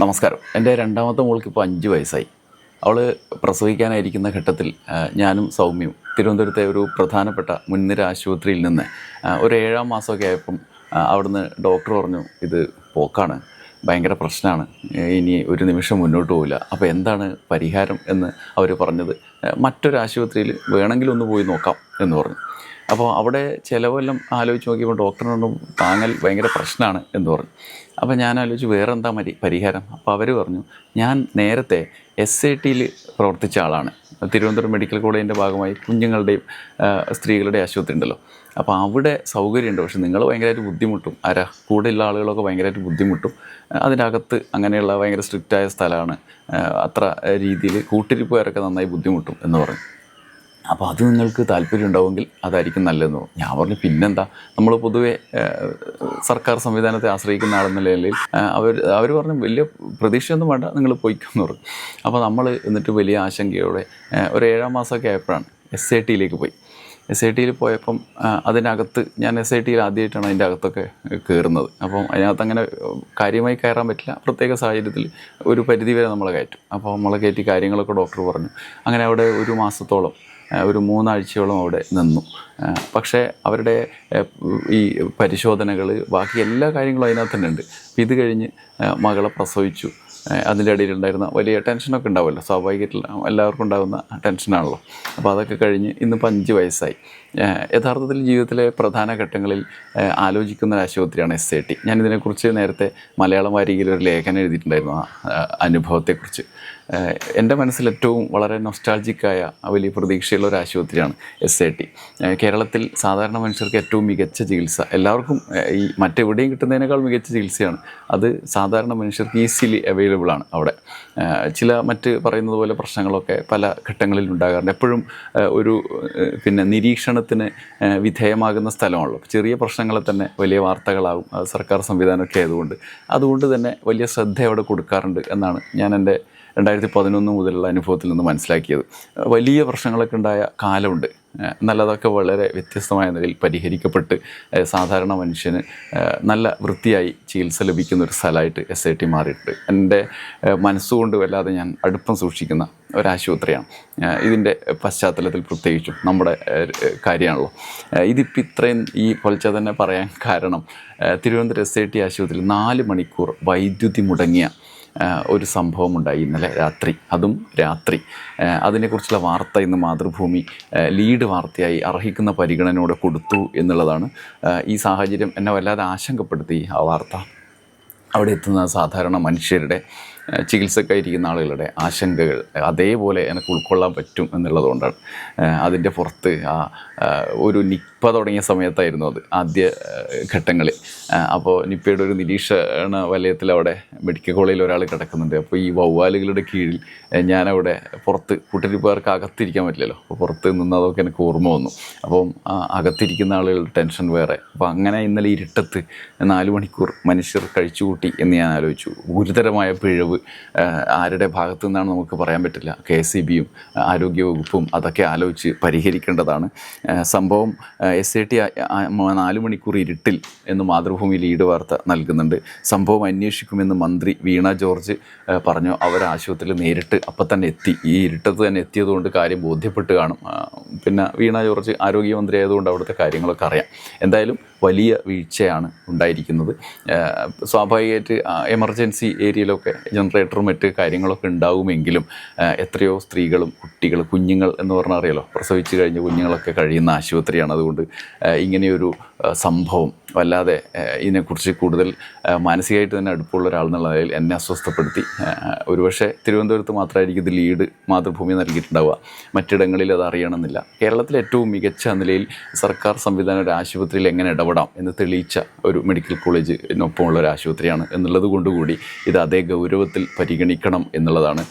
നമസ്കാരം. എന്റെ രണ്ടാമത്തെ മോൾക്ക് ഇപ്പോൾ അഞ്ച് വയസ്സായി. അവൾ പ്രസവിക്കാനായിരിക്കുന്ന ഘട്ടത്തിൽ ഞാനും സൗമ്യയും തിരുവനന്തപുരത്തെ ഒരു പ്രധാനപ്പെട്ട മുൻനിര ആശുപത്രിയിൽ നിന്ന് ഒരു ഏഴാം മാസമൊക്കെ ആയപ്പം അവിടുന്ന് ഡോക്ടർ പറഞ്ഞു ഇത് പോക്കാണ്. ഭയങ്കര പ്രശ്നമാണ്. ഇനി ഒരു നിമിഷം മുന്നോട്ട് പോവില്ല. അപ്പോൾ എന്താണ് പരിഹാരം? എന്ന് അവർ പറഞ്ഞത്. മറ്റൊരു ആശുപത്രിയിൽ വേണമെങ്കിൽ ഒന്ന് പോയി നോക്കാം എന്ന് പറഞ്ഞു. അപ്പോൾ അവിടെ ചിലവെല്ലാം ആലോചിച്ച് നോക്കിയപ്പോൾ ഡോക്ടറിനൊന്നും താങ്ങൽ ഭയങ്കര പ്രശ്നമാണ് എന്ന് പറഞ്ഞു. അപ്പോൾ ഞാൻ ആലോചിച്ച് വേറെ എന്താ മതി പരിഹാരം? അപ്പോൾ അവർ പറഞ്ഞു ഞാൻ നേരത്തെ എസ് ഐ ടിയിൽ പ്രവർത്തിച്ച ആളാണ്. തിരുവനന്തപുരം മെഡിക്കൽ കോളേജിന്റെ ഭാഗമായി കുഞ്ഞുങ്ങളുടെയും സ്ത്രീകളുടെയും ആശുപത്രി ഉണ്ടല്ലോ. അപ്പോൾ അവിടെ സൗകര്യമുണ്ട്. പക്ഷെ നിങ്ങൾ ഭയങ്കരമായിട്ട് ബുദ്ധിമുട്ടും. ആരാ? കൂടെയുള്ള ആളുകളൊക്കെ ഭയങ്കരമായിട്ട് ബുദ്ധിമുട്ടും. അതിന്റെ അകത്ത് അങ്ങനെയുള്ള ഭയങ്കര സ്ട്രിക്റ്റായ സ്ഥലമാണ് അത്ര രീതിയിൽ കൂട്ടിരിപ്പുകാരൊക്കെ നന്നായി ബുദ്ധിമുട്ടും എന്ന് പറഞ്ഞു. അപ്പോൾ അത് നിങ്ങൾക്ക് താല്പര്യം ഉണ്ടാവുമെങ്കിൽ അതായിരിക്കും നല്ലതെന്ന് തോന്നും. ഞാൻ പറഞ്ഞു പിന്നെന്താ? നമ്മൾ പൊതുവെ സർക്കാർ സംവിധാനത്തെ ആശ്രയിക്കുന്ന ആളെന്ന നിലയിൽ അവർ അവർ പറഞ്ഞു വലിയ പ്രതീക്ഷയൊന്നും വേണ്ട നിങ്ങൾ പോയിക്കെന്ന് പറഞ്ഞു. അപ്പോൾ നമ്മൾ എന്നിട്ട് വലിയ ആശങ്കയോടെ ഒരു ഏഴാം മാസമൊക്കെ ആയപ്പോഴാണ് എസ് ഐ ടിയിലേക്ക് പോയി. എസ് ഐ ടിയിൽ പോയപ്പം അതിനകത്ത് ഞാൻ എസ് ഐ ടിയിൽ ആദ്യമായിട്ടാണ് അതിന്റെ അകത്തൊക്കെ കയറുന്നത്. അപ്പം അതിനകത്ത് അങ്ങനെ കാര്യമായി കയറാൻ പറ്റില്ല. പ്രത്യേക സാഹചര്യത്തിൽ ഒരു പരിധി വരെ നമ്മളെ കയറ്റും. അപ്പോൾ നമ്മളെ കയറ്റി കാര്യങ്ങളൊക്കെ ഡോക്ടർ പറഞ്ഞു. അങ്ങനെ അവിടെ ഒരു മാസത്തോളം ഒരു മൂന്നാഴ്ചയോളം അവിടെ നിന്നു. പക്ഷേ അവരുടെ ഈ പരിശോധനകൾ ബാക്കി എല്ലാ കാര്യങ്ങളും അതിനകത്ത് തന്നെ ഉണ്ട്. ഇത് കഴിഞ്ഞ് മകളെ പ്രസവിച്ചു. അതിന്റെ ഇടയിലുണ്ടായിരുന്ന വലിയ ടെൻഷനൊക്കെ ഉണ്ടാവുമല്ലോ. സ്വാഭാവികമായിട്ടുള്ള എല്ലാവർക്കും ഉണ്ടാകുന്ന ടെൻഷനാണല്ലോ അപ്പോൾ അതൊക്കെ കഴിഞ്ഞ് ഇന്നിപ്പോൾ അഞ്ച് വയസ്സായി. യഥാർത്ഥത്തിൽ ജീവിതത്തിലെ പ്രധാന ഘട്ടങ്ങളിൽ ആലോചിക്കുന്ന ഒരു ആശുപത്രിയാണ് എസ് ഐ ടി ഞാൻ ഇതിനെക്കുറിച്ച് നേരത്തെ മലയാളം വാരികയിൽ ഒരു ലേഖനം എഴുതിയിട്ടുണ്ടായിരുന്നു ആ അനുഭവത്തെക്കുറിച്ച്. എന്റെ മനസ്സിൽ ഏറ്റവും വളരെ നൊസ്റ്റാൾജിക്കായ വലിയ പ്രതീക്ഷയുള്ള ഒരു ആശുപത്രിയാണ് എസ് ഐ ടി കേരളത്തിൽ സാധാരണ മനുഷ്യർക്ക് ഏറ്റവും മികച്ച ചികിത്സ എല്ലാവർക്കും ഈ മറ്റെവിടെയും കിട്ടുന്നതിനേക്കാൾ മികച്ച ചികിത്സയാണ്. അത് സാധാരണ മനുഷ്യർക്ക് ഈസിലി അവൈലബിൾ ആണ് അവിടെ. ചില മറ്റ് പറയുന്നത് പോലെ പ്രശ്നങ്ങളൊക്കെ പല ഘട്ടങ്ങളിൽ ഉണ്ടാകാറുണ്ട് എപ്പോഴും ഒരു പിന്നെ നിരീക്ഷണത്തിന് ആ, വിധേയമാകുന്ന സ്ഥലമാണല്ലോ. ചെറിയ പ്രശ്നങ്ങളെ തന്നെ വലിയ വാർത്തകളാകും. സർക്കാർ സംവിധാനമൊക്കെ ആയതുകൊണ്ട്. അതുകൊണ്ട് തന്നെ വലിയ ശ്രദ്ധ അവിടെ കൊടുക്കാറുണ്ട് എന്നാണ് ഞാൻ എന്റെ രണ്ടായിരത്തി പതിനൊന്ന് മുതലുള്ള അനുഭവത്തിൽ നിന്ന് മനസ്സിലാക്കിയത്. വലിയ പ്രശ്നങ്ങളൊക്കെ ഉണ്ടായ കാലമുണ്ട്. അതൊക്കെ വളരെ വ്യത്യസ്തമായ നിലയിൽ പരിഹരിക്കപ്പെട്ട് സാധാരണ മനുഷ്യന് നല്ല വൃത്തിയായി ചികിത്സ ലഭിക്കുന്ന ഒരു സ്ഥലമായിട്ട് എസ് ഐ ടി മാറിയിട്ടുണ്ട്. എന്റെ മനസ്സുകൊണ്ട് വല്ലാതെ ഞാൻ അടുപ്പം സൂക്ഷിക്കുന്ന ഒരാശുപത്രിയാണ്. ഇതിന്റെ പശ്ചാത്തലത്തിൽ പ്രത്യേകിച്ചും നമ്മുടെ കാര്യമാണല്ലോ. ഇതിപ്പോൾ ഇത്രയും ഈ പൊളിച്ച തന്നെ പറയാൻ കാരണം തിരുവനന്തപുരം എസ് ഐ ടി ആശുപത്രിയിൽ നാല് മണിക്കൂർ വൈദ്യുതി മുടങ്ങിയ ഒരു സംഭവം ഉണ്ടായി ഇന്നലെ രാത്രി. അതും രാത്രി. അതിനെക്കുറിച്ചുള്ള വാർത്ത ഇന്ന് മാതൃഭൂമി ലീഡ് വാർത്തയായി അർഹിക്കുന്ന പരിഗണനയോടെ കൊടുത്തു എന്നുള്ളതാണ് ഈ സാഹചര്യം എന്നെ വല്ലാതെ ആശങ്കപ്പെടുത്തി ആ വാർത്ത. അവിടെ എത്തുന്ന സാധാരണ മനുഷ്യരുടെ ചികിത്സക്കായിരിക്കുന്ന ആളുകളുടെ ആശങ്കകൾ അതേപോലെ എനിക്ക് ഉൾക്കൊള്ളാൻ പറ്റും എന്നുള്ളതുകൊണ്ടാണ് അതിന്റെ പുറത്ത് ആ ഒരു ഒരു നിപ്പ തുടങ്ങിയ സമയത്തായിരുന്നു അത് ആദ്യ ഘട്ടങ്ങളിൽ. അപ്പോൾ നിപ്പയുടെ ഒരു നിരീക്ഷണ വലയത്തിൽ അവിടെ മെഡിക്കൽ കോളേജിൽ ഒരാൾ കിടക്കുന്നുണ്ട്. അപ്പോൾ ഈ വവ്വാലുകളുടെ കീഴിൽ ഞാനവിടെ പുറത്ത് കൂട്ടിരിപ്പുകാർക്ക് അകത്തിരിക്കാൻ പറ്റില്ലല്ലോ. അപ്പോൾ പുറത്ത് നിന്നതൊക്കെ എനിക്ക് ഓർമ്മ വന്നു. അപ്പം അകത്തിരിക്കുന്ന ആളുകളുടെ ടെൻഷൻ വേറെ. അപ്പോൾ അങ്ങനെ ഇന്നലെ ഇരുട്ടത്ത് നാല് മണിക്കൂർ മനുഷ്യർ കഴിച്ചുകൂട്ടി എന്ന് ഞാൻ ആലോചിച്ചു. ഗുരുതരമായ പിഴവ് ആരുടെ ഭാഗത്തു നിന്നാണ് നമുക്ക് പറയാൻ പറ്റില്ല. കെ എസ് സി ബിയും ആരോഗ്യവകുപ്പും അതൊക്കെ ആലോചിച്ച് പരിഹരിക്കേണ്ടതാണ്. സംഭവം എസ് ഐ ടി നാല് മണിക്കൂർ ഇരുട്ടിൽ എന്ന് മാതൃഭൂമി ലീഡ് വാർത്ത നൽകുന്നുണ്ട്. സംഭവം അന്വേഷിക്കുമെന്ന് മന്ത്രി വീണ ജോർജ് പറഞ്ഞു. അവർ ആശുപത്രിയിൽ നേരിട്ട് അപ്പം തന്നെ എത്തി. ഈ ഇരുട്ടത്ത് തന്നെ എത്തിയതുകൊണ്ട് കാര്യം ബോധ്യപ്പെട്ട് കാണും. പിന്നെ വീണ ജോർജ് ആരോഗ്യമന്ത്രി ആയതുകൊണ്ട് അവിടുത്തെ കാര്യങ്ങളൊക്കെ അറിയാം. എന്തായാലും വലിയ വീഴ്ചയാണ് ഉണ്ടായിരിക്കുന്നത്. സ്വാഭാവികമായിട്ട് എമർജൻസി ഏരിയയിലൊക്കെ ജനറേറ്ററും മറ്റ് കാര്യങ്ങളൊക്കെ ഉണ്ടാവുമെങ്കിലും എത്രയോ സ്ത്രീകളും കുട്ടികൾ കുഞ്ഞുങ്ങൾ എന്ന് പറഞ്ഞാൽ അറിയാലോ പ്രസവിച്ച് കഴിഞ്ഞ കുഞ്ഞുങ്ങളൊക്കെ കഴിയുന്ന ആശുപത്രിയാണ്. അതുകൊണ്ട് ഇങ്ങനെയൊരു സംഭവം വല്ലാതെ ഇതിനെക്കുറിച്ച് കൂടുതൽ മാനസികമായിട്ട് തന്നെ അടുപ്പമുള്ള ഒരാൾ എന്നുള്ള നിലയിൽ എന്നെ അസ്വസ്ഥപ്പെടുത്തി. ഒരുപക്ഷെ തിരുവനന്തപുരത്ത് മാത്രമായിരിക്കും ഇത് ലീഡ് മാതൃഭൂമി നൽകിയിട്ടുണ്ടാവുക. മറ്റിടങ്ങളിൽ അത് അറിയണമെന്നില്ല. കേരളത്തിലെ ഏറ്റവും മികച്ച നിലയിൽ സർക്കാർ സംവിധാന ഒരു ആശുപത്രിയിൽ എങ്ങനെ ഇടപെടാം എന്ന് തെളിയിച്ച ഒരു മെഡിക്കൽ കോളേജിനൊപ്പമുള്ള ഒരു ആശുപത്രിയാണ്. എന്നുള്ളത് കൊണ്ടുകൂടി ഇത് അതേ ഗൗരവത്തിൽ പരിഗണിക്കണം എന്നുള്ളതാണ്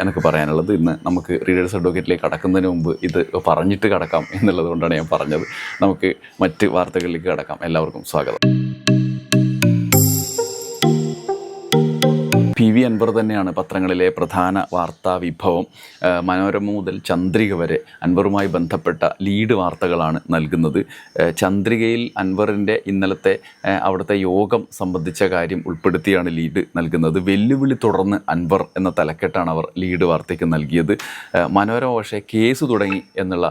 എനിക്ക് പറയാനുള്ളത്. ഇന്ന് നമുക്ക് റീഡേഴ്സ് അഡ്വക്കേറ്റിലേക്ക് കടക്കുന്നതിന് മുമ്പ് ഇത് പറഞ്ഞിട്ട് കടക്കാം എന്നുള്ളത് കൊണ്ടാണ് ഞാൻ പറഞ്ഞത്. നമുക്ക് മറ്റ് വാർത്തകളിലേക്ക് കടക്കാം. എല്ലാവർക്കും സ്വാഗതം. പി വി അൻവർ തന്നെയാണ് പത്രങ്ങളിലെ പ്രധാന വാർത്താ വിഭവം. മനോരമ മുതൽ ചന്ദ്രിക വരെ അൻവറുമായി ബന്ധപ്പെട്ട ലീഡ് വാർത്തകളാണ് നൽകുന്നത്. ചന്ദ്രികയിൽ അൻവറിന്റെ ഇന്നലത്തെ അവിടുത്തെ യോഗം സംബന്ധിച്ച കാര്യം ഉൾപ്പെടുത്തിയാണ് ലീഡ് നൽകുന്നത്. വെല്ലുവിളി തുടർന്ന് അൻവർ എന്ന തലക്കെട്ടാണ് അവർ ലീഡ് വാർത്തയ്ക്ക് നൽകിയത്. മനോരമ പക്ഷേ കേസ് തുടങ്ങി എന്നുള്ള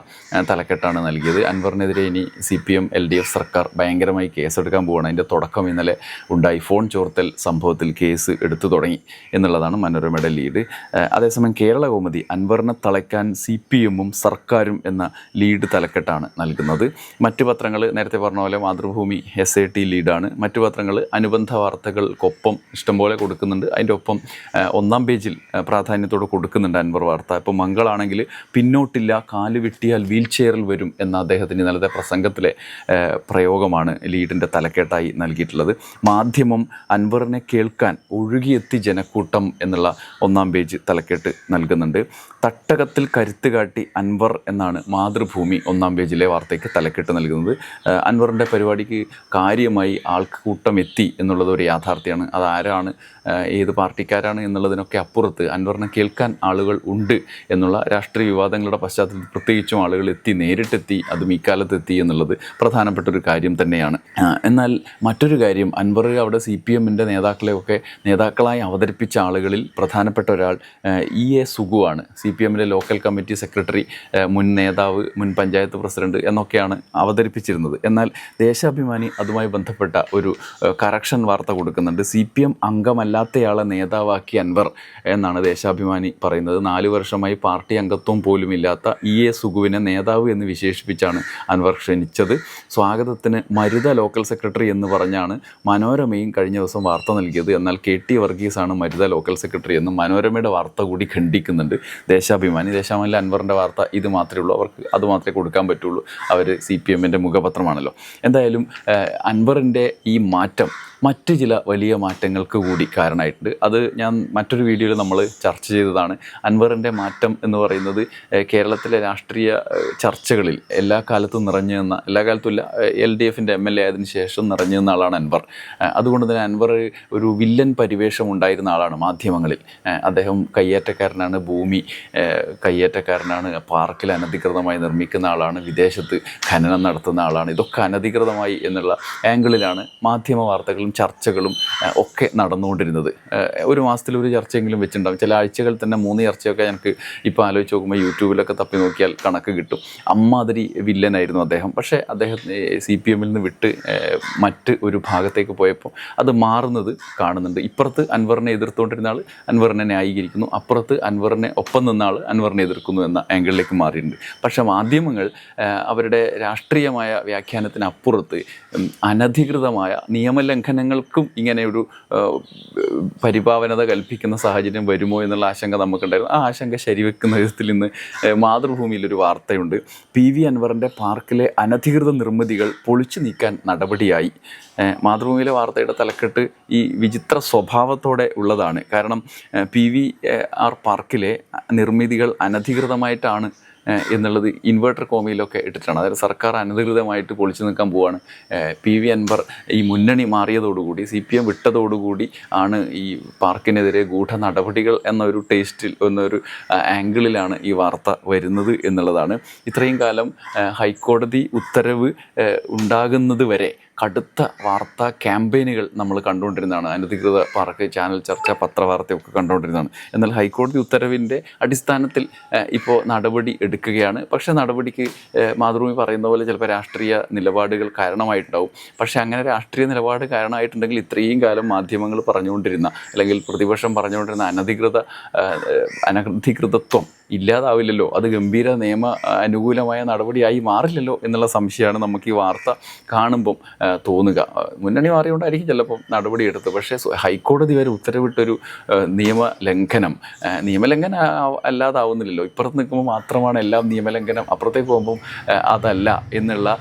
തലക്കെട്ടാണ് നൽകിയത്. അൻവറിനെതിരെ ഇനി C P M L D F സർക്കാർ ഭയങ്കരമായി കേസെടുക്കാൻ പോവുകയാണ് അതിന്റെ തുടക്കം ഇന്നലെ ഉണ്ടായി. ഫോൺ ചോർത്തൽ സംഭവത്തിൽ കേസ് എടുത്തു തുടങ്ങി. എന്നുള്ളതാണ് മനോരമയുടെ ലീഡ്. അതേസമയം കേരള കൗമുദി അൻവറിനെ തളയ്ക്കാൻ സി പി എമ്മും സർക്കാരും എന്ന ലീഡ് തലക്കെട്ടാണ് നൽകുന്നത്. മറ്റു പത്രങ്ങൾ നേരത്തെ പറഞ്ഞ പോലെ മാതൃഭൂമി എസ് ഐ ടി ലീഡാണ്. മറ്റു പത്രങ്ങൾ അനുബന്ധ വാർത്തകൾക്കൊപ്പം ഇഷ്ടംപോലെ കൊടുക്കുന്നുണ്ട്. അതിന്റെ ഒപ്പം ഒന്നാം പേജിൽ പ്രാധാന്യത്തോടെ കൊടുക്കുന്നുണ്ട് അൻവർ വാർത്ത. ഇപ്പോൾ മംഗളാണെങ്കിൽ പിന്നോട്ടില്ല കാൽ വെട്ടിയാൽ വീൽ ചെയറിൽ വരും എന്ന അദ്ദേഹത്തിന് ഇന്നലത്തെ പ്രസംഗത്തിലെ പ്രയോഗമാണ് ലീഡിന്റെ തലക്കെട്ടായി നൽകിയിട്ടുള്ളത്. മാധ്യമം അൻവറിനെ കേൾക്കാൻ ഒഴുകിയെത്തി ജനക്കൂട്ടം എന്നുള്ള ഒന്നാം പേജ് തലക്കെട്ട് നൽകുന്നുണ്ട്. തട്ടകത്തിൽ കരുത്ത് കാട്ടി അൻവർ എന്നാണ് മാതൃഭൂമി ഒന്നാം പേജിലെ വാർത്തയ്ക്ക് തലക്കെട്ട് നൽകുന്നത്. അൻവറിന്റെ പരിപാടിക്ക് കാര്യമായി ആൾക്കൂട്ടം എത്തി എന്നുള്ളത് ഒരു യാഥാർത്ഥ്യമാണ്. അതാരാണ് ആരാണ് ഏത് പാർട്ടിക്കാരാണ് എന്നുള്ളതിനൊക്കെ അപ്പുറത്ത് അൻവറിനെ കേൾക്കാൻ ആളുകൾ ഉണ്ട് എന്നുള്ള രാഷ്ട്രീയ വിവാദങ്ങളുടെ പശ്ചാത്തലത്തിൽ പ്രത്യേകിച്ചും ആളുകൾ എത്തി നേരിട്ടെത്തി അതും ഇക്കാലത്ത് എത്തി എന്നുള്ളത് പ്രധാനപ്പെട്ട ഒരു കാര്യം തന്നെയാണ്. എന്നാൽ മറ്റൊരു കാര്യം അൻവർ അവിടെ സി പി എമ്മിന്റെ നേതാക്കളെയൊക്കെ നേതാക്കളായി അവതരിപ്പിച്ച ആളുകളിൽ പ്രധാനപ്പെട്ട ഒരാൾ ഇ എ സുഗുവാണ് സി പി എമ്മിലെ ലോക്കൽ കമ്മിറ്റി സെക്രട്ടറി മുൻ നേതാവ് മുൻ പഞ്ചായത്ത് പ്രസിഡന്റ് എന്നൊക്കെയാണ് അവതരിപ്പിച്ചിരുന്നത്. എന്നാൽ ദേശാഭിമാനി അതുമായി ബന്ധപ്പെട്ട ഒരു കറക്ഷൻ വാർത്ത കൊടുക്കുന്നുണ്ട്. സി പി എം അംഗമല്ലാത്തയാളെ നേതാവാക്കി അൻവർ എന്നാണ് ദേശാഭിമാനി പറയുന്നത്. നാല് വർഷമായി പാർട്ടി അംഗത്വം പോലുമില്ലാത്ത ഇ എ സുഗുവിനെ നേതാവ് എന്ന് വിശേഷിപ്പിച്ചാണ് അൻവർ ക്ഷണിച്ചത്. സ്വാഗതത്തിന് മരുത ലോക്കൽ സെക്രട്ടറി എന്ന് പറഞ്ഞാണ് മനോരമയും കഴിഞ്ഞ ദിവസം വാർത്ത നൽകിയത്. എന്നാൽ K T Maruta local secretary എന്നും മനോരമയുടെ വാർത്ത കൂടി ഖണ്ഡിക്കുന്നുണ്ട്. ദേശാഭിമാനി ദേശാഭിമാനിലെ അൻവറിന്റെ വാർത്ത ഇത് മാത്രമേ ഉള്ളൂ. അവർക്ക് അത് മാത്രമേ കൊടുക്കാൻ പറ്റുള്ളൂ. അവർ സി പി എമ്മിന്റെ മുഖപത്രമാണല്ലോ. എന്തായാലും അൻവറിന്റെ ഈ മാറ്റം മറ്റ് ചില വലിയ മാറ്റങ്ങൾക്ക് കൂടി കാരണമായിട്ടുണ്ട്. അത് ഞാൻ മറ്റൊരു വീഡിയോയിൽ നമ്മൾ ചർച്ച ചെയ്തതാണ്. അൻവറിന്റെ മാറ്റം എന്ന് പറയുന്നത് കേരളത്തിലെ രാഷ്ട്രീയ ചർച്ചകളിൽ എല്ലാ കാലത്തും നിറഞ്ഞു നിന്ന എല്ലാ കാലത്തും ഇല്ല എൽ ഡി എഫിന്റെ എം എൽ എ ആയതിനു ശേഷം നിറഞ്ഞു നിന്ന ആളാണ് അൻവർ. അതുകൊണ്ട് തന്നെ അൻവർ ഒരു വില്ലൻ പരിവേഷം ഉണ്ടായിരുന്ന ആളാണ് മാധ്യമങ്ങളിൽ. അദ്ദേഹം കയ്യേറ്റക്കാരനാണ് ഭൂമി കയ്യേറ്റക്കാരനാണ് പാർക്കിൽ അനധികൃതമായി നിർമ്മിക്കുന്ന ആളാണ് വിദേശത്ത് ഖനനം നടത്തുന്ന ആളാണ്. ഇതൊക്കെ അനധികൃതമായി എന്നുള്ള ആംഗിളിലാണ് മാധ്യമ വാർത്തകളും ചർച്ചകളും ഒക്കെ നടന്നുകൊണ്ടിരുന്നത്. ഒരു മാസത്തിൽ ഒരു ചർച്ചയെങ്കിലും വെച്ചിട്ടുണ്ടാകും ചില ആഴ്ചകൾ തന്നെ മൂന്ന് ചർച്ചയൊക്കെ എനിക്ക് ഇപ്പോൾ ആലോചിച്ച് നോക്കുമ്പോൾ യൂട്യൂബിലൊക്കെ തപ്പി നോക്കിയാൽ കണക്ക് കിട്ടും. അമ്മാതിരി വില്ലനായിരുന്നു അദ്ദേഹം. പക്ഷേ അദ്ദേഹം സി പി എമ്മിൽ നിന്ന് വിട്ട് മറ്റ് ഒരു ഭാഗത്തേക്ക് പോയപ്പോൾ അത് മാറുന്നത് കാണുന്നുണ്ട്. ഇപ്പുറത്ത് അൻവറിനെ എതിർത്തുകൊണ്ടിരുന്ന ആൾ അൻവറിനെ ന്യായീകരിക്കുന്നു. അപ്പുറത്ത് അൻവറിനെ ഒപ്പം നിന്ന ആൾ അൻവറിനെ എതിർക്കുന്നു എന്ന ആംഗിളിലേക്ക് മാറിയിട്ടുണ്ട്. പക്ഷേ മാധ്യമങ്ങൾ അവരുടെ രാഷ്ട്രീയമായ വ്യാഖ്യാനത്തിനപ്പുറത്ത് അനധികൃതമായ അനധികൃതമായ നിയമലംഘനങ്ങൾക്കും ഇങ്ങനെ ഒരു പരിപാവനത കൽപ്പിക്കുന്ന സാഹചര്യം വരുമോ എന്നുള്ള ആശങ്ക നമുക്കുണ്ടായിരുന്നു. ആ ആശങ്ക ശരിവെക്കുന്ന വിധത്തിൽ ഇന്ന് മാതൃഭൂമിയിലൊരു വാർത്തയുണ്ട്. പി വി അൻവറിന്റെ പാർക്കിലെ അനധികൃത നിർമ്മിതികൾ പൊളിച്ചു നീക്കാൻ നടപടിയായി. മാതൃഭൂമിയിലെ വാർത്തയുടെ തലക്കെട്ട് ഈ വിചിത്ര സ്വഭാവത്തോടെ ഉള്ളതാണ്. കാരണം പി വി ആർ പാർക്കിലെ നിർമ്മിതികൾ അനധികൃതമായിട്ടാണ് എന്നുള്ളത് ഇൻവേർട്ടർ കോമിയിലൊക്കെ ഇട്ടിട്ടാണ്. അതായത് സർക്കാർ അനധികൃതമായിട്ട് പൊളിച്ചു നിൽക്കാൻ പോവാണ്. പി വി അൻവർ ഈ മുന്നണി മാറിയതോടുകൂടി സി പി എം വിട്ടതോടുകൂടി ആണ് ഈ പാർക്കിനെതിരെ ഗൂഢ നടപടികൾ എന്നൊരു ടേസ്റ്റിൽ എന്നൊരു ആംഗിളിലാണ് ഈ വാർത്ത വരുന്നത് എന്നുള്ളതാണ്. ഇത്രയും കാലം ഹൈക്കോടതി ഉത്തരവ് ഉണ്ടാകുന്നത് വരെ കടുത്ത വാർത്താ ക്യാമ്പയിനുകൾ നമ്മൾ കണ്ടുകൊണ്ടിരുന്നതാണ്. അനധികൃത പാർക്ക് ചാനൽ ചർച്ച പത്രവാർത്തയൊക്കെ കണ്ടുകൊണ്ടിരുന്നതാണ്. എന്നാൽ ഹൈക്കോടതി ഉത്തരവിന്റെ അടിസ്ഥാനത്തിൽ ഇപ്പോൾ നടപടി എടുക്കുകയാണ്. പക്ഷേ നടപടിക്ക് മാതൃഭൂമി പറയുന്ന പോലെ ചിലപ്പോൾ രാഷ്ട്രീയ നിലപാടുകൾ കാരണമായിട്ടുണ്ടാവും. പക്ഷേ അങ്ങനെ രാഷ്ട്രീയ നിലപാട് കാരണമായിട്ടുണ്ടെങ്കിൽ ഇത്രയും കാലം മാധ്യമങ്ങൾ പറഞ്ഞുകൊണ്ടിരുന്ന അല്ലെങ്കിൽ പ്രതിപക്ഷം പറഞ്ഞുകൊണ്ടിരുന്ന അനധികൃത അനധികൃതത്വം ഇല്ലാതാവില്ലല്ലോ. അത് ഗംഭീര നിയമ അനുകൂലമായ നടപടിയായി മാറില്ലല്ലോ എന്നുള്ള സംശയമാണ് നമുക്ക് ഈ വാർത്ത കാണുമ്പം തോന്നുക. മുന്നണി മാറിയോണ്ടായിരിക്കും ചിലപ്പം നടപടിയെടുത്ത്. പക്ഷേ ഹൈക്കോടതി വരെ ഉത്തരവിട്ടൊരു നിയമ ലംഘനം നിയമലംഘനം അല്ലാതാവുന്നില്ലല്ലോ. ഇപ്പുറത്ത് നിൽക്കുമ്പോൾ മാത്രമാണ് എല്ലാം നിയമലംഘനം അപ്പുറത്തേക്ക് പോകുമ്പം അതല്ല എന്നുള്ള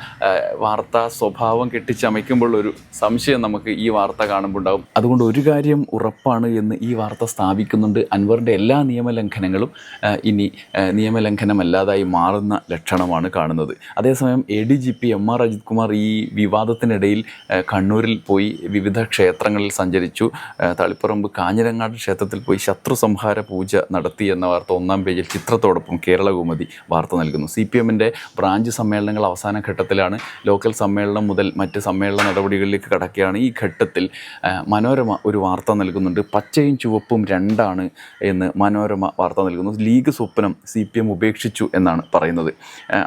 വാർത്താ സ്വഭാവം കെട്ടിച്ചമയ്ക്കുമ്പോഴുള്ളൊരു സംശയം നമുക്ക് ഈ വാർത്ത കാണുമ്പോൾ ഉണ്ടാകും അതുകൊണ്ട് ഒരു കാര്യം ഉറപ്പാണ് എന്ന് ഈ വാർത്ത സ്ഥാപിക്കുന്നുണ്ട്. അൻവറിന്റെ എല്ലാ നിയമലംഘനങ്ങളും ഇനി നിയമലംഘനമല്ലാതായി മാറുന്ന ലക്ഷണമാണ് കാണുന്നത്. അതേസമയം A D G P M R Ajith Kumar ഈ വിവാദത്തിനിടയിൽ കണ്ണൂരിൽ പോയി വിവിധ ക്ഷേത്രങ്ങളിൽ സഞ്ചരിച്ചു. തളിപ്പറമ്പ് കാഞ്ഞിരങ്ങാട് ക്ഷേത്രത്തിൽ പോയി ശത്രു സംഹാര പൂജ നടത്തി എന്ന വാർത്ത ഒന്നാം പേജിൽ ചിത്രത്തോടൊപ്പം കേരളകുമതി വാർത്ത നൽകുന്നു. സി പി എമ്മിന്റെ ബ്രാഞ്ച് സമ്മേളനങ്ങൾ അവസാന ഘട്ടത്തിലാണ്. ലോക്കൽ സമ്മേളനം മുതൽ മറ്റ് സമ്മേളന നടപടികളിലേക്ക് കടക്കുകയാണ്. ഈ ഘട്ടത്തിൽ മനോരമ ഒരു വാർത്ത നൽകുന്നുണ്ട്. പച്ചയും ചുവപ്പും രണ്ടാണ് എന്ന് മനോരമ വാർത്ത നൽകുന്നു. ലീഗ് സ്വപ്നം സി പി എം ഉപേക്ഷിച്ചു എന്നാണ് പറയുന്നത്.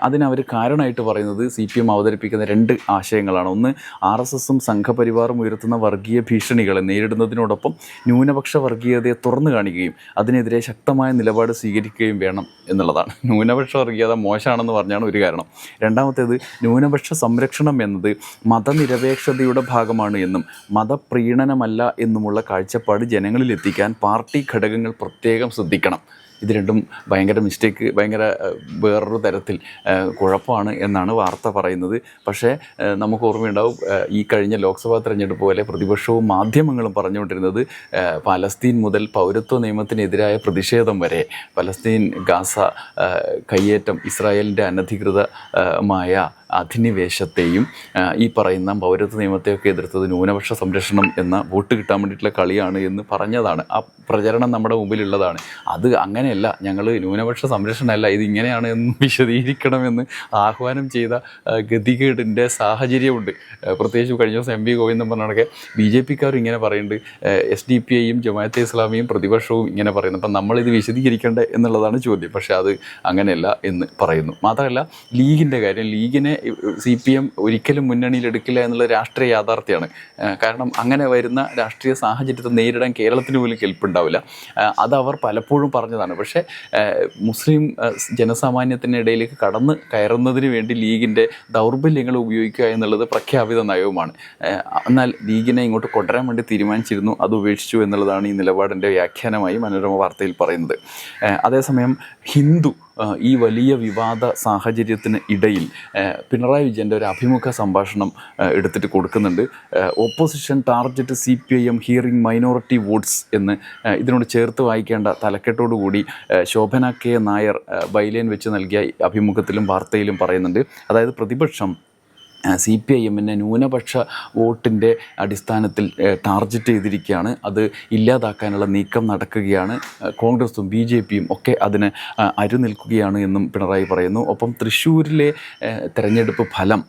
അതിനവർ കാരണമായിട്ട് പറയുന്നത് സി പി എം അവതരിപ്പിക്കുന്ന രണ്ട് ആശയങ്ങളാണ്. ഒന്ന് ആർ എസ് എസും സംഘപരിവാറും ഉയർത്തുന്ന വർഗീയ ഭീഷണികളെ നേരിടുന്നതിനോടൊപ്പം ന്യൂനപക്ഷ വർഗീയതയെ തുറന്നു കാണിക്കുകയും അതിനെതിരെ ശക്തമായ നിലപാട് സ്വീകരിക്കുകയും വേണം എന്നുള്ളതാണ്. ന്യൂനപക്ഷ വർഗീയത മോശമാണെന്ന് പറഞ്ഞാണ് ഒരു കാരണം. രണ്ടാമത്തേത് ന്യൂനപക്ഷ സംരക്ഷണം എന്നത് മതനിരപേക്ഷതയുടെ ഭാഗമാണ് എന്നും മതപ്രീണനമല്ല എന്നുമുള്ള കാഴ്ചപ്പാട് ജനങ്ങളിൽ എത്തിക്കാൻ പാർട്ടി ഘടകങ്ങൾ പ്രത്യേകം ശ്രദ്ധിക്കണം. ഇത് രണ്ടും ഭയങ്കര മിസ്റ്റേക്ക് ഭയങ്കര വേറൊരു തരത്തിൽ കുഴപ്പമാണ് എന്നാണ് വാർത്ത പറയുന്നത്. പക്ഷേ നമുക്ക് ഓർമ്മയുണ്ടാവും ഈ കഴിഞ്ഞ ലോക്സഭാ തെരഞ്ഞെടുപ്പ് പോലെ പ്രതിപക്ഷവും മാധ്യമങ്ങളും പറഞ്ഞുകൊണ്ടിരുന്നത് പലസ്തീൻ മുതൽ പൗരത്വ നിയമത്തിനെതിരായ പ്രതിഷേധം വരെ. പലസ്തീൻ ഗാസ കയ്യേറ്റം ഇസ്രായേലിന്റെ അനധികൃതമായ അധിനിവേശത്തെയും ഈ പറയുന്ന പൗരത്വ നിയമത്തെയൊക്കെ എതിർത്തത് ന്യൂനപക്ഷ സംരക്ഷണം എന്ന വോട്ട് കിട്ടാൻ വേണ്ടിയിട്ടുള്ള കളിയാണ് എന്ന് പറഞ്ഞതാണ്. ആ പ്രചരണം നമ്മുടെ മുമ്പിലുള്ളതാണ്. അത് അങ്ങനെയല്ല. ഞങ്ങൾ ന്യൂനപക്ഷ സംരക്ഷണമല്ല. ഇത് ഇങ്ങനെയാണ് എന്ന് വിശദീകരിക്കണമെന്ന് ആഹ്വാനം ചെയ്ത ഗതികേടിന്റെ സാഹചര്യമുണ്ട്. പ്രത്യേകിച്ച് കഴിഞ്ഞ ദിവസം എം വി ഗോവിന്ദൻ പറഞ്ഞൊക്കെ ബി ജെ പിക്കാർ ഇങ്ങനെ പറയുന്നുണ്ട്. എസ് ഡി പി ഐയും ജമാഅത്തെ ഇസ്ലാമിയും പ്രതിപക്ഷവും ഇങ്ങനെ പറയുന്നു. അപ്പം നമ്മളിത് വിശദീകരിക്കേണ്ടത് എന്നുള്ളതാണ് ചോദ്യം. പക്ഷേ അത് അങ്ങനെയല്ല എന്ന് പറയുന്നു. മാത്രമല്ല ലീഗിന്റെ കാര്യം ലീഗിനെ സി പി എം ഒരിക്കലും മുന്നണിയിൽ എടുക്കില്ല എന്നുള്ള രാഷ്ട്രീയ യാഥാർത്ഥ്യമാണ്. കാരണം അങ്ങനെ വരുന്ന രാഷ്ട്രീയ സാഹചര്യത്തെ നേരിടാൻ കേരളത്തിന് പോലും കെൽപ്പുണ്ടാവില്ല. അത് അവർ പലപ്പോഴും പറഞ്ഞതാണ്. പക്ഷേ മുസ്ലിം ജനസാമാന്യത്തിനിടയിലേക്ക് കടന്ന് കയറുന്നതിന് വേണ്ടി ലീഗിന്റെ ദൗർബല്യങ്ങൾ ഉപയോഗിക്കുക എന്നുള്ളത് പ്രഖ്യാപിത നയവുമാണ്. എന്നാൽ ലീഗിനെ ഇങ്ങോട്ട് കൊണ്ടുവരാൻ വേണ്ടി തീരുമാനിച്ചിരുന്നു അത് ഉപേക്ഷിച്ചു എന്നുള്ളതാണ് ഈ നിലപാടിന്റെ വ്യാഖ്യാനമായി മനോരമ വാർത്തയിൽ പറയുന്നത്. അതേസമയം ഹിന്ദു ഈ വലിയ വിവാദ സാഹചര്യത്തിന് ഇടയിൽ പിണറായി വിജയന്റെ ഒരു അഭിമുഖ സംഭാഷണം എടുത്തിട്ട് കൊടുക്കുന്നുണ്ട്. Opposition target C P I M hearing minority votes എന്ന് ഇതിനോട് ചേർത്ത് വായിക്കേണ്ട തലക്കെട്ടോടുകൂടി കൂടി ശോഭന കെ നായർ ബൈലേൻ വെച്ച് നൽകിയ അഭിമുഖത്തിലും വാർത്തയിലും പറയുന്നുണ്ട്. അതായത് പ്രതിപക്ഷം സി പി ഐ എമ്മിനെ ന്യൂനപക്ഷ വോട്ടിന്റെ അടിസ്ഥാനത്തിൽ ടാർജറ്റ് ചെയ്തിരിക്കുകയാണ്. അത് ഇല്ലാതാക്കാനുള്ള നീക്കം നടക്കുകയാണ്. കോൺഗ്രസും ബി ജെ പിയും ഒക്കെ അതിന് അരുനിൽക്കുകയാണ് എന്നും പിണറായി പറയുന്നു. ഒപ്പം തൃശ്ശൂരിലെ തെരഞ്ഞെടുപ്പ് ഫലം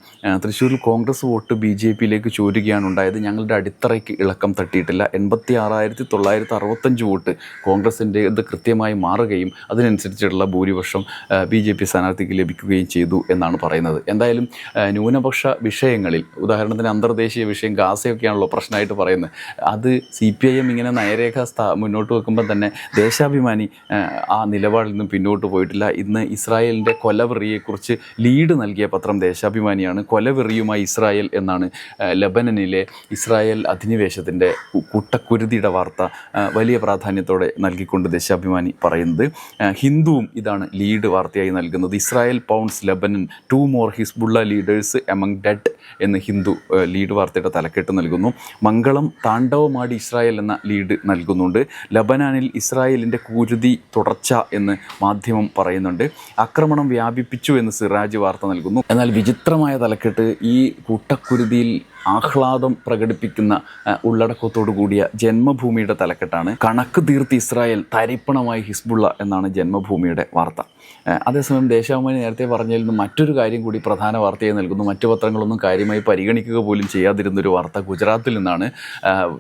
തൃശ്ശൂരിൽ കോൺഗ്രസ് വോട്ട് ബി ജെ പിയിലേക്ക് ചോരുകയാണ് ഉണ്ടായത്. ഞങ്ങളുടെ അടിത്തറയ്ക്ക് ഇളക്കം തട്ടിയിട്ടില്ല. എൺപത്തി ആറായിരത്തി തൊള്ളായിരത്തി അറുപത്തഞ്ച് വോട്ട് കോൺഗ്രസിന്റെ ഇത് കൃത്യമായി മാറുകയും അതിനനുസരിച്ചുള്ള ഭൂരിപക്ഷം ബി ജെ പി സ്ഥാനാർത്ഥിക്ക് ലഭിക്കുകയും ചെയ്തു എന്നാണ് പറയുന്നത്. എന്തായാലും ആ, വിഷയങ്ങളിൽ ഉദാഹരണത്തിന് അന്തർദേശീയ വിഷയം ഗാസയൊക്കെയാണല്ലോ പ്രശ്നമായിട്ട് പറയുന്നത്. അത് സി പി ഐ എം ഇങ്ങനെ നയരേഖ സ്ഥാ മുന്നോട്ട് വെക്കുമ്പോൾ തന്നെ ദേശാഭിമാനി ആ, നിലപാടിൽ നിന്നും പിന്നോട്ട് പോയിട്ടില്ല. ഇന്ന് ഇസ്രായേലിന്റെ കൊലവെറിയെക്കുറിച്ച് ലീഡ് നൽകിയ പത്രം ദേശാഭിമാനിയാണ്. കൊലവെറിയുമായി ഇസ്രായേൽ എന്നാണ് ലബനനിലെ ഇസ്രായേൽ അധിനിവേശത്തിന്റെ കൂട്ടക്കുരുതിയുടെ വാർത്ത വലിയ പ്രാധാന്യത്തോടെ നൽകിക്കൊണ്ട് ദേശാഭിമാനി പറയുന്നത്. ഹിന്ദുവും ഇതാണ് ലീഡ് വാർത്തയായി നൽകുന്നത്. Israel pounds Lebanon two more Hezbollah leaders among dead എന്ന് ഹിന്ദു ലീഡ് വാർത്തയുടെ തലക്കെട്ട് നൽകുന്നു. മംഗളം താണ്ഡവമാടി ഇസ്രായേൽ എന്ന ലീഡ് നൽകുന്നുണ്ട്. ലബനാനിൽ ഇസ്രായേലിന്റെ കുരുതി തുടർച്ച എന്ന് മാധ്യമം പറയുന്നുണ്ട്. ആക്രമണം വ്യാപിപ്പിച്ചു എന്ന് സിറാജ് വാർത്ത നൽകുന്നു. എന്നാൽ വിചിത്രമായ തലക്കെട്ട് ഈ കൂട്ടക്കുരുതിയിൽ ആഹ്ലാദം പ്രകടിപ്പിക്കുന്ന ഉള്ളടക്കത്തോടു കൂടിയ ജന്മഭൂമിയുടെ തലക്കെട്ടാണ്. കണക്ക് തീർത്ത് ഇസ്രായേൽ തരിപ്പണമായി ഹിസ്ബുള്ള എന്നാണ് ജന്മഭൂമിയുടെ വാർത്ത. അതേസമയം ദേശാഭിമാനി നേരത്തെ പറഞ്ഞതിൽ മറ്റൊരു കാര്യം കൂടി പ്രധാന വാർത്തയായി നൽകുന്നു. മറ്റു പത്രങ്ങളൊന്നും കാര്യമായി പരിഗണിക്കുക പോലും ചെയ്യാതിരുന്നൊരു വാർത്ത ഗുജറാത്തിൽ നിന്നാണ്.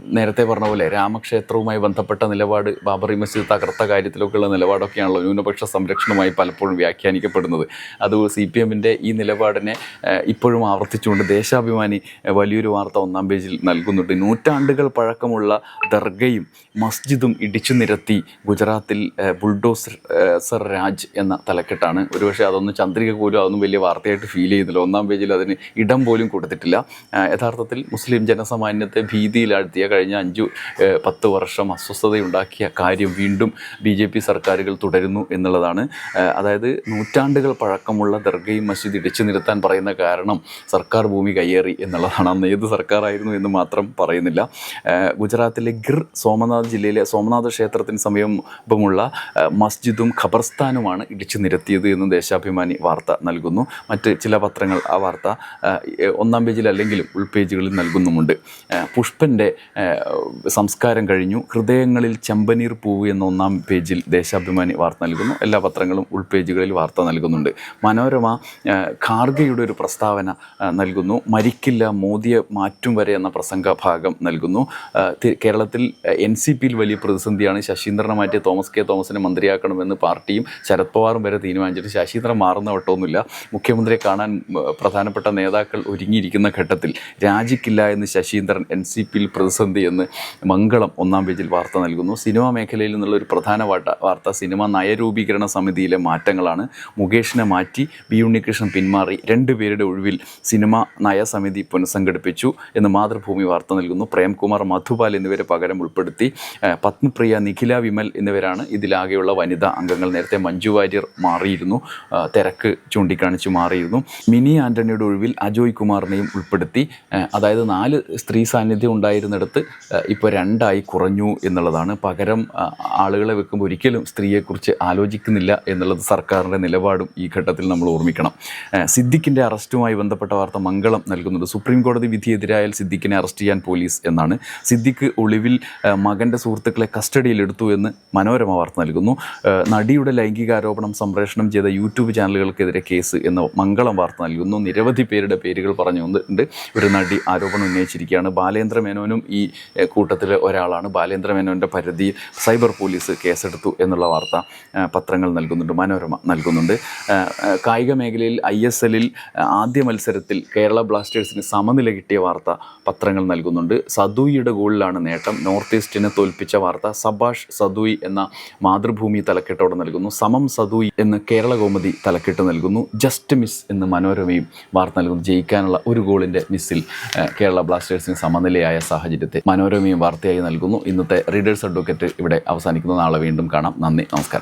നേരത്തെ പറഞ്ഞ പോലെ രാമക്ഷേത്രവുമായി ബന്ധപ്പെട്ട നിലപാട് ബാബറി മസ്ജിദ് തകർത്ത കാര്യത്തിലൊക്കെയുള്ള നിലപാടൊക്കെയാണല്ലോ ന്യൂനപക്ഷ സംരക്ഷണമായി പലപ്പോഴും വ്യാഖ്യാനിക്കപ്പെടുന്നത്. അത് സി പി എമ്മിന്റെ ഈ നിലപാടിനെ ഇപ്പോഴും ആവർത്തിച്ചുകൊണ്ട് ദേശാഭിമാനി വലിയൊരു വാർത്ത ഒന്നാം പേജിൽ നൽകുന്നുണ്ട്. നൂറ്റാണ്ടുകൾ പഴക്കമുള്ള ദർഗയും മസ്ജിദും ഇടിച്ചു നിരത്തി ഗുജറാത്തിൽ ബുൾഡോസർ സർ രാജ് എന്ന തലക്കെട്ടാണ്. ഒരുപക്ഷെ അതൊന്നും ചന്ദ്രിക പോലും അതൊന്നും വലിയ വാർത്തയായിട്ട് ഫീൽ ചെയ്യുന്നില്ല ഒന്നാം പേജിൽ അതിന് ഇടം പോലും കൊടുത്തിട്ടില്ല. യഥാർത്ഥത്തിൽ മുസ്ലിം ജനസാമാന്യത്തെ ഭീതിയിലാഴ്ത്തിയ കഴിഞ്ഞ അഞ്ചു പത്ത് വർഷം അസ്വസ്ഥതയുണ്ടാക്കിയ കാര്യം വീണ്ടും ബി ജെ പി സർക്കാരുകൾ തുടരുന്നു എന്നുള്ളതാണ്. അതായത് നൂറ്റാണ്ടുകൾ പഴക്കമുള്ള ദർഗയും മസ്ജിദ് ഇടിച്ചു നിരത്താൻ പറയുന്ന കാരണം സർക്കാർ ഭൂമി കയ്യേറി എന്നുള്ളതാണ്. അന്ന് ഏത് സർക്കാരായിരുന്നു എന്ന് മാത്രം പറയുന്നില്ല. ഗുജറാത്തിലെ ഗിർ സോമനാഥ് ജില്ലയിലെ സോമനാഥ് ക്ഷേത്രത്തിന് സമീപമുള്ള മസ്ജിദും ഖബർസ്ഥാനുമാണ് ഇടിച്ചു നിരത്തിയത് എന്ന് ദേശാഭിമാനി വാർത്ത നൽകുന്നു. മറ്റ് ചില പത്രങ്ങൾ ആ വാർത്ത ഒന്നാം പേജിൽ അല്ലെങ്കിലും ഉൾപേജുകളിൽ നൽകുന്നുമുണ്ട്. പുഷ്പന്റെ സംസ്കാരം കഴിഞ്ഞു. ഹൃദയങ്ങളിൽ ചെമ്പനീർ പൂവ് എന്ന ഒന്നാം പേജിൽ ദേശാഭിമാനി വാർത്ത നൽകുന്നു. എല്ലാ പത്രങ്ങളും ഉൾപേജുകളിൽ വാർത്ത നൽകുന്നുണ്ട്. മനോരമ ഖാർഗയുടെ ഒരു പ്രസ്താവന നൽകുന്നു. മരിക്കില്ല മോദിയെ മാറ്റം വരെ എന്ന പ്രസംഗ ഭാഗം നൽകുന്നു കേരളത്തിൽ എൻ സി പിയിൽ വലിയ പ്രതിസന്ധിയാണ് ശശീന്ദ്രനെ മാറ്റി തോമസ് കെ തോമസിനെ മന്ത്രിയാക്കണമെന്ന് പാർട്ടിയും ശരത് പവാറും വരെ തീരുമാനിച്ചിട്ട് ശശീന്ദ്രൻ മാറുന്ന വട്ടമൊന്നുമില്ല. മുഖ്യമന്ത്രിയെ കാണാൻ പ്രധാനപ്പെട്ട നേതാക്കൾ ഒരുങ്ങിയിരിക്കുന്ന ഘട്ടത്തിൽ രാജിക്കില്ല എന്ന് ശശീന്ദ്രൻ എൻ സി പിയിൽ പ്രതിസന്ധി എന്ന് മംഗളം ഒന്നാം പേജിൽ വാർത്ത നൽകുന്നു. സിനിമാ മേഖലയിൽ നിന്നുള്ള ഒരു പ്രധാന വാർത്ത വാർത്ത സിനിമ നയരൂപീകരണ സമിതിയിലെ മാറ്റങ്ങളാണ്. മുകേഷിനെ മാറ്റി ബി ഉണ്ണികൃഷ്ണൻ പിന്മാറി. രണ്ടുപേരുടെ ഒഴിവിൽ സിനിമ നയസമിതി പുനഃസംഘടിപ്പിച്ചു. എന്ന് മാതൃഭൂമി വാർത്ത നൽകുന്നു. പ്രേംകുമാർ മധുപാൽ എന്നിവരെ പകരം ഉൾപ്പെടുത്തി പത്മപ്രിയ നിഖില വിമൽ എന്നിവരാണ് ഇതിലാകെയുള്ള വനിതാ അംഗങ്ങൾ. നേരത്തെ മഞ്ജു വാര്യർ മാറിയിരുന്നു തിരക്ക് ചൂണ്ടിക്കാണിച്ചു മാറിയിരുന്നു. മിനി ആന്റണിയുടെ ഒഴിവിൽ അജോയ് കുമാറിനെയും ഉൾപ്പെടുത്തി അതായത് നാല് സ്ത്രീ സാന്നിധ്യം ഉണ്ടായിരുന്നിടത്ത് ഇപ്പോൾ രണ്ടായി കുറഞ്ഞു എന്നുള്ളതാണ്. പകരം ആളുകളെ വെക്കുമ്പോൾ ഒരിക്കലും സ്ത്രീയെക്കുറിച്ച് ആലോചിക്കുന്നില്ല എന്നുള്ളത് സർക്കാരിന്റെ നിലപാടും ഈ ഘട്ടത്തിൽ നമ്മൾ ഓർമ്മിക്കണം. സിദ്ദിഖിന്റെ അറസ്റ്റുമായി ബന്ധപ്പെട്ട വാർത്ത മംഗളം നൽകുന്നുണ്ട്. സുപ്രീം കോടതി വിധിയെതിരായാൽ സിദ്ദിഖിനെ അറസ്റ്റ് ചെയ്യാൻ പോലീസ് എന്നാണ്. സിദ്ദിഖ് ഒളിവിൽ മകന്റെ സുഹൃത്തുക്കളെ കസ്റ്റഡിയിലെടുത്തു എന്ന് മനോരമ വാർത്ത നൽകുന്നു. നടിയുടെ ലൈംഗികാരോപണം സംപ്രേഷണം ചെയ്ത യൂട്യൂബ് ചാനലുകൾക്കെതിരെ കേസ് എന്ന് മംഗളം വാർത്ത നൽകുന്നു. നിരവധി പേരുടെ പേരുകൾ പറഞ്ഞുകൊണ്ട് ഒരു നടി ആരോപണം ഉന്നയിച്ചിരിക്കുകയാണ്. ബാലേന്ദ്ര മേനോനും ഈ കൂട്ടത്തിലെ ഒരാളാണ്. ബാലേന്ദ്ര മേനോന്റെ പരിധിയിൽ സൈബർ പോലീസ് കേസെടുത്തു എന്നുള്ള വാർത്ത പത്രങ്ങൾ നൽകുന്നുണ്ട് മനോരമ നൽകുന്നുണ്ട്. കായിക മേഖലയിൽ ഐ എസ് എല്ലിൽ ആദ്യ മത്സരത്തിൽ കേരള ബ്ലാസ്റ്റേഴ്സിന് സമനില കിട്ടിയ വാർത്ത പത്രങ്ങൾ നൽകുന്നുണ്ട്. സദൂയിയുടെ ഗോളിലാണ് നേട്ടം. നോർത്ത് ഈസ്റ്റിനെ തോൽപ്പിച്ച വാർത്ത സബാഷ് സദൂയി എന്ന മാതൃഭൂമി തലക്കെട്ടോടെ നൽകുന്നു. സമം സദൂയി എന്ന് കേരള കോമതി തലക്കെട്ട് നൽകുന്നു. ജസ്റ്റ് മിസ് എന്ന് മനോരമയും വാർത്ത നൽകുന്നു. ജയിക്കാനുള്ള ഒരു ഗോളിന്റെ മിസ്സിൽ കേരള ബ്ലാസ്റ്റേഴ്സിന് സമനിലയായ സാഹചര്യത്തെ മനോരമയും വാർത്തയായി നൽകുന്നു. ഇന്നത്തെ റീഡേഴ്സ് അഡ്വക്കേറ്റ് ഇവിടെ അവസാനിക്കുന്നു. നാളെ വീണ്ടും കാണാം. നന്ദി. നമസ്കാരം.